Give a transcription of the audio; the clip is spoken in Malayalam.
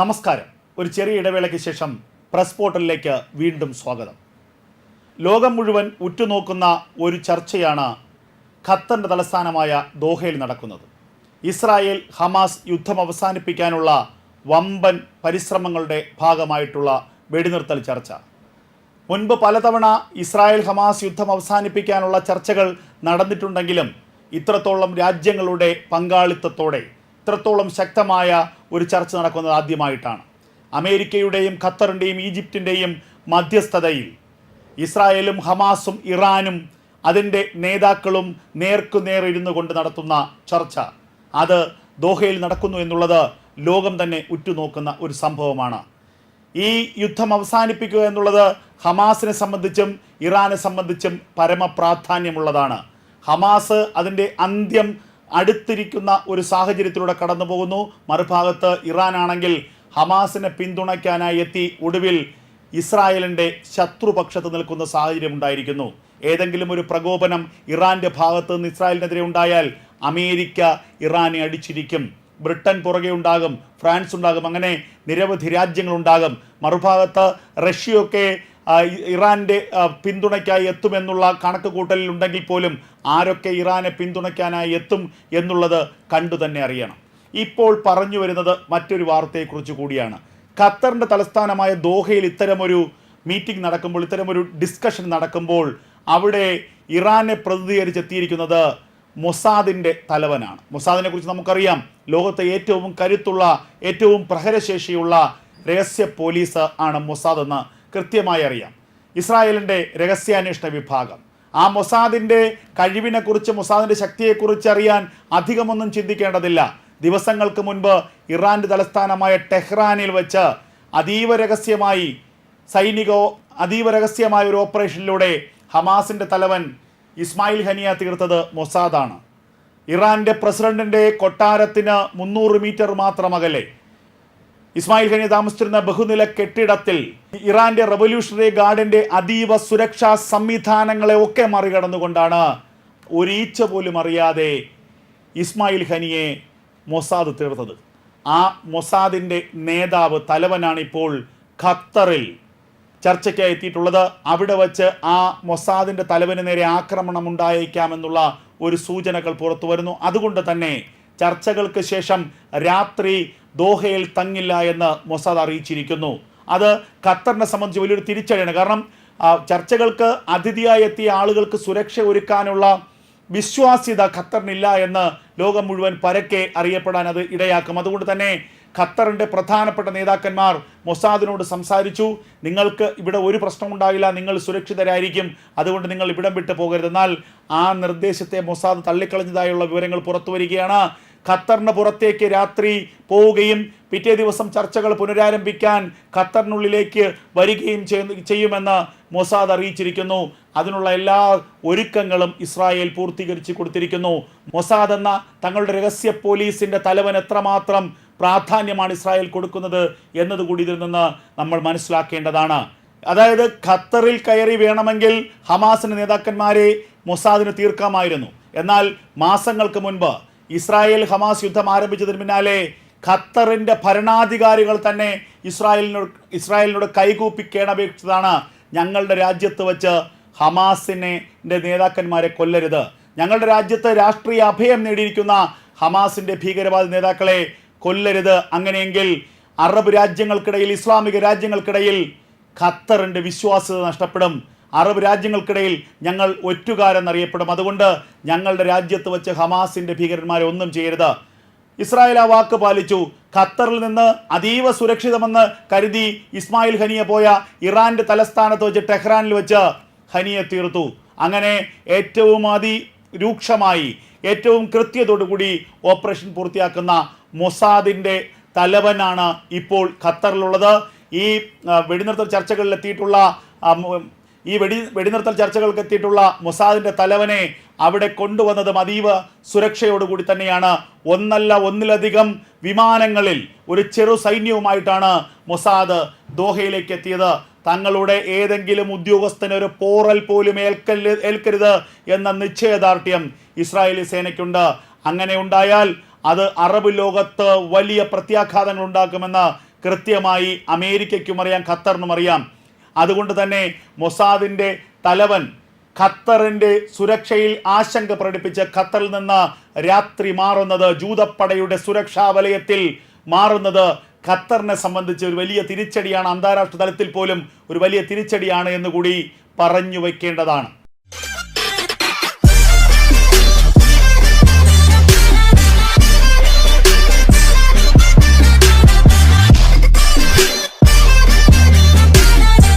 നമസ്കാരം. ഒരു ചെറിയ ഇടവേളയ്ക്ക് ശേഷം പ്രസ് പോർട്ടലിലേക്ക് വീണ്ടും സ്വാഗതം. ലോകം മുഴുവൻ ഉറ്റുനോക്കുന്ന ഒരു ചർച്ചയാണ് ഖത്തറിന്റെ തലസ്ഥാനമായ ദോഹയിൽ നടക്കുന്നത്. ഇസ്രായേൽ ഹമാസ് യുദ്ധം അവസാനിപ്പിക്കാനുള്ള വമ്പൻ പരിശ്രമങ്ങളുടെ ഭാഗമായിട്ടുള്ള വെടിനിർത്തൽ ചർച്ച. മുൻപ് പലതവണ ഇസ്രായേൽ ഹമാസ് യുദ്ധം അവസാനിപ്പിക്കാനുള്ള ചർച്ചകൾ നടന്നിട്ടുണ്ടെങ്കിലും ഇത്രത്തോളം രാജ്യങ്ങളുടെ പങ്കാളിത്തത്തോടെ ഇത്രത്തോളം ശക്തമായ ഒരു ചർച്ച നടക്കുന്നത് ആദ്യമായിട്ടാണ്. അമേരിക്കയുടെയും ഖത്തറിന്റെയും ഈജിപ്തിന്റെയും മധ്യസ്ഥതയിൽ ഇസ്രായേലും ഹമാസും ഇറാനും അതിന്റെ നേതാക്കളും നേർക്കുനേർ ഇരുന്നു കൊണ്ട് നടത്തുന്ന ചർച്ച. അത് ദോഹയിൽ നടക്കുന്നു എന്നുള്ളത് ലോകം തന്നെ ഉറ്റുനോക്കുന്ന ഒരു സംഭവമാണ്. ഈ യുദ്ധം അവസാനിപ്പിക്കുക എന്നുള്ളത് ഹമാസിനെ സംബന്ധിച്ചും ഇറാനെ സംബന്ധിച്ചും പരമപ്രാധാന്യമുള്ളതാണ്. ഹമാസ് അതിന്റെ അന്ത്യം അടുത്തിരിക്കുന്ന ഒരു സാഹചര്യത്തിലൂടെ കടന്നു പോകുന്നു. മറുഭാഗത്ത് ഇറാനാണെങ്കിൽ ഹമാസിനെ പിന്തുണയ്ക്കാനായി എത്തി. ഒടുവിൽ ഇസ്രായേലിന്റെ ശത്രുപക്ഷത്ത് നിൽക്കുന്ന സാഹചര്യം ഉണ്ടായിരിക്കുന്നു. ഏതെങ്കിലും ഒരു പ്രകോപനം ഇറാന്റെ ഭാഗത്ത് നിന്ന് ഇസ്രായേലിനെതിരെ ഉണ്ടായാൽ അമേരിക്ക ഇറാനെ അടിച്ചിരിക്കും. ബ്രിട്ടൻ പുറകെ ഉണ്ടാകും ഫ്രാൻസ് ഉണ്ടാകും അങ്ങനെ നിരവധി രാജ്യങ്ങളുണ്ടാകും മറുഭാഗത്ത് റഷ്യയൊക്കെ ആ, ഇ- ഇറാന്റെ പിന്തുണയ്ക്കായി എത്തുമെന്നുള്ള കണക്ക് കൂട്ടലിൽ ഉണ്ടെങ്കിൽ പോലും ആരൊക്കെ ഇറാനെ പിന്തുണയ്ക്കാനായി എത്തും എന്നുള്ളത് കണ്ടു തന്നെ അറിയണം. ഇപ്പോൾ പറഞ്ഞു വരുന്നത് മറ്റൊരു വാർത്തയെക്കുറിച്ച് കൂടിയാണ്. ഖത്തറിന്റെ തലസ്ഥാനമായ ദോഹയിൽ ഇത്തരമൊരു മീറ്റിംഗ് നടക്കുമ്പോൾ ഇത്തരമൊരു ഡിസ്കഷൻ നടക്കുമ്പോൾ അവിടെ ഇറാനെ പ്രതിനിധീകരിച്ചെത്തിയിരിക്കുന്നത് മൊസാദിന്റെ തലവനാണ്. മൊസാദിനെ കുറിച്ച് നമുക്കറിയാം. ലോകത്തെ ഏറ്റവും കരുത്തുള്ള ഏറ്റവും പ്രഹരശേഷിയുള്ള രഹസ്യ പോലീസ് ആണ് മൊസാദ് എന്ന് കൃത്യമായി അറിയാം. ഇസ്രായേലിന്റെ രഹസ്യാന്വേഷണ വിഭാഗം. ആ മൊസാദിന്റെ കഴിവിനെക്കുറിച്ച് മൊസാദിന്റെ ശക്തിയെക്കുറിച്ച് അറിയാൻ അധികമൊന്നും ചിന്തിക്കേണ്ടതില്ല. ദിവസങ്ങൾക്ക് മുൻപ് ഇറാന്റെ തലസ്ഥാനമായ ടെഹ്റാനിൽ വെച്ച് അതീവ രഹസ്യമായി സൈനികോ അതീവ രഹസ്യമായ ഒരു ഓപ്പറേഷനിലൂടെ ഹമാസിന്റെ തലവൻ ഇസ്മായിൽ ഹനിയ തീർത്തത് മൊസാദാണ്. ഇറാന്റെ പ്രസിഡന്റിന്റെ കൊട്ടാരത്തിന് മുന്നൂറ് മീറ്റർ മാത്രം അകലെ ഇസ്മായിൽ ഖനി താമസിച്ചിരുന്ന ബഹുനില കെട്ടിടത്തിൽ ഇറാന്റെ റവല്യൂഷണറി ഗാർഡിന്റെ അതീവ സുരക്ഷാ സംവിധാനങ്ങളെ ഒക്കെ മറികടന്നുകൊണ്ടാണ് ഒരീച്ച പോലും അറിയാതെ ഇസ്മായിൽ ഖനിയെ മൊസാദ് തീർത്തത്. ആ മൊസാദിന്റെ നേതാവ് തലവനാണിപ്പോൾ ഖത്തറിൽ ചർച്ചയ്ക്കായി എത്തിയിട്ടുള്ളത് അവിടെ വച്ച് ആ മൊസാദിന്റെ തലവന് നേരെ ആക്രമണം ഉണ്ടായേക്കാമെന്നുള്ള ഒരു സൂചനകൾ പുറത്തു വരുന്നു. അതുകൊണ്ട് തന്നെ ചർച്ചകൾക്ക് ശേഷം രാത്രി ദോഹയിൽ തങ്ങില്ല എന്ന് മൊസാദ് അറിയിച്ചിരിക്കുന്നു. അത് ഖത്തറിനെ സംബന്ധിച്ച് വലിയൊരു തിരിച്ചടിയാണ്. കാരണം ചർച്ചകൾക്ക് അതിഥിയായി എത്തിയ ആളുകൾക്ക് സുരക്ഷ ഒരുക്കാനുള്ള വിശ്വാസ്യത ഖത്തറിനില്ല എന്ന് ലോകം മുഴുവൻ പരക്കെ അറിയപ്പെടാൻ അത് ഇടയാക്കും. അതുകൊണ്ട് തന്നെ ഖത്തറിന്റെ പ്രധാനപ്പെട്ട നേതാക്കന്മാർ മൊസാദിനോട് സംസാരിച്ചു. നിങ്ങൾക്ക് ഇവിടെ ഒരു പ്രശ്നം ഉണ്ടാകില്ല നിങ്ങൾ സുരക്ഷിതരായിരിക്കും അതുകൊണ്ട് നിങ്ങൾ ഇവിടം വിട്ടു പോകരുത് എന്നാൽ ആ നിർദ്ദേശത്തെ മൊസാദ് തള്ളിക്കളഞ്ഞതായുള്ള വിവരങ്ങൾ പുറത്തു വരികയാണ്. ഖത്തറിന് പുറത്തേക്ക് രാത്രി പോവുകയും പിറ്റേ ദിവസം ചർച്ചകൾ പുനരാരംഭിക്കാൻ ഖത്തറിനുള്ളിലേക്ക് വരികയും ചെയ്യുമെന്ന് മൊസാദ് അറിയിച്ചിരിക്കുന്നു. അതിനുള്ള എല്ലാ ഒരുക്കങ്ങളും ഇസ്രായേൽ പൂർത്തീകരിച്ചു കൊടുത്തിരിക്കുന്നു. മൊസാദ് എന്ന തങ്ങളുടെ രഹസ്യ പോലീസിന്റെ തലവൻ എത്രമാത്രം പ്രാധാന്യമാണ് ഇസ്രായേൽ കൊടുക്കുന്നത് എന്നതുകൂടി ഇതിൽ നിന്ന് നമ്മൾ മനസ്സിലാക്കേണ്ടതാണ്. അതായത് ഖത്തറിൽ കയറി വേണമെങ്കിൽ ഹമാസിന്റെ നേതാക്കന്മാരെ മൊസാദിന് തീർക്കാമായിരുന്നു. എന്നാൽ മാസങ്ങൾക്ക് മുൻപ് ഇസ്രായേൽ ഹമാസ് യുദ്ധം ആരംഭിച്ചതിന് പിന്നാലെ ഖത്തറിന്റെ ഭരണാധികാരികൾ തന്നെ ഇസ്രായേലിനോട് ഇസ്രായേലിനോട് കൈകൂപ്പി കേണപേക്ഷിച്ചതാണ് ഞങ്ങളുടെ രാജ്യത്ത് വച്ച് ഹമാസിനെ നേതാക്കന്മാരെ കൊല്ലരുത്. ഞങ്ങളുടെ രാജ്യത്ത് രാഷ്ട്രീയ അഭയം നേടിയിരിക്കുന്ന ഹമാസിന്റെ ഭീകരവാദ നേതാക്കളെ കൊല്ലരുത്. അങ്ങനെയെങ്കിൽ അറബ് രാജ്യങ്ങൾക്കിടയിൽ ഇസ്ലാമിക രാജ്യങ്ങൾക്കിടയിൽ ഖത്തറിന്റെ വിശ്വാസ്യത നഷ്ടപ്പെടും. അറബ് രാജ്യങ്ങൾക്കിടയിൽ ഞങ്ങൾ ഒറ്റുകാരെന്നറിയപ്പെടും. അതുകൊണ്ട് ഞങ്ങളുടെ രാജ്യത്ത് വെച്ച് ഹമാസിന്റെ ഭീകരന്മാരെ ഒന്നും ചെയ്യരുത്. ഇസ്രായേൽ ആ വാക്ക് പാലിച്ചു. ഖത്തറിൽ നിന്ന് അതീവ സുരക്ഷിതമെന്ന് കരുതി ഇസ്മായിൽ ഹനിയ പോയ ഇറാന്റെ തലസ്ഥാനത്ത് വെച്ച് ടെഹ്റാനിൽ വെച്ച് ഹനിയെ തീർത്തു. അങ്ങനെ ഏറ്റവും അതി രൂക്ഷമായി ഏറ്റവും കൃത്യതയോടുകൂടി ഓപ്പറേഷൻ പൂർത്തിയാക്കുന്ന മൊസാദിന്റെ തലവനാണ് ഇപ്പോൾ ഖത്തറിലുള്ളത്. ഈ വെടിനിർത്തൽ മു- ഈ വെടി വെടിനിർത്തൽ ചർച്ചകൾക്ക് എത്തിയിട്ടുള്ള മൊസാദിന്റെ തലവനെ അവിടെ കൊണ്ടുവന്നതും അതീവ സുരക്ഷയോടുകൂടി തന്നെയാണ്. ഒന്നല്ല ഒന്നിലധികം വിമാനങ്ങളിൽ ഒരു ചെറു സൈന്യവുമായിട്ടാണ് മൊസാദ് ദോഹയിലേക്ക് എത്തിയത്. തങ്ങളുടെ ഏതെങ്കിലും ഉദ്യോഗസ്ഥന് ഒരു പോറൽ പോലും ഏൽക്കൽ ഏൽക്കരുത് എന്ന നിശ്ചയദാർഢ്യം ഇസ്രായേലി സേനയ്ക്കുണ്ട്. അങ്ങനെ ഉണ്ടായാൽ അത് അറബ് ലോകത്ത് വലിയ പ്രത്യാഘാതങ്ങൾ ഉണ്ടാക്കുമെന്ന് കൃത്യമായി അമേരിക്കയ്ക്കും അറിയാം ഖത്തറിനും അറിയാം. അതുകൊണ്ട് തന്നെ മൊസാദിന്റെ തലവൻ ഖത്തറിന്റെ സുരക്ഷയിൽ ആശങ്ക പ്രകടിപ്പിച്ച് ഖത്തറിൽ നിന്ന് രാത്രി മാറുന്നത് ജൂതപ്പടയുടെ സുരക്ഷാ വലയത്തിൽ മാറുന്നത് ഖത്തറിനെ സംബന്ധിച്ച് ഒരു വലിയ തിരിച്ചടിയാണ് അന്താരാഷ്ട്ര തലത്തിൽ പോലും ഒരു വലിയ തിരിച്ചടിയാണ് എന്നുകൂടി പറഞ്ഞു വയ്ക്കേണ്ടതാണ്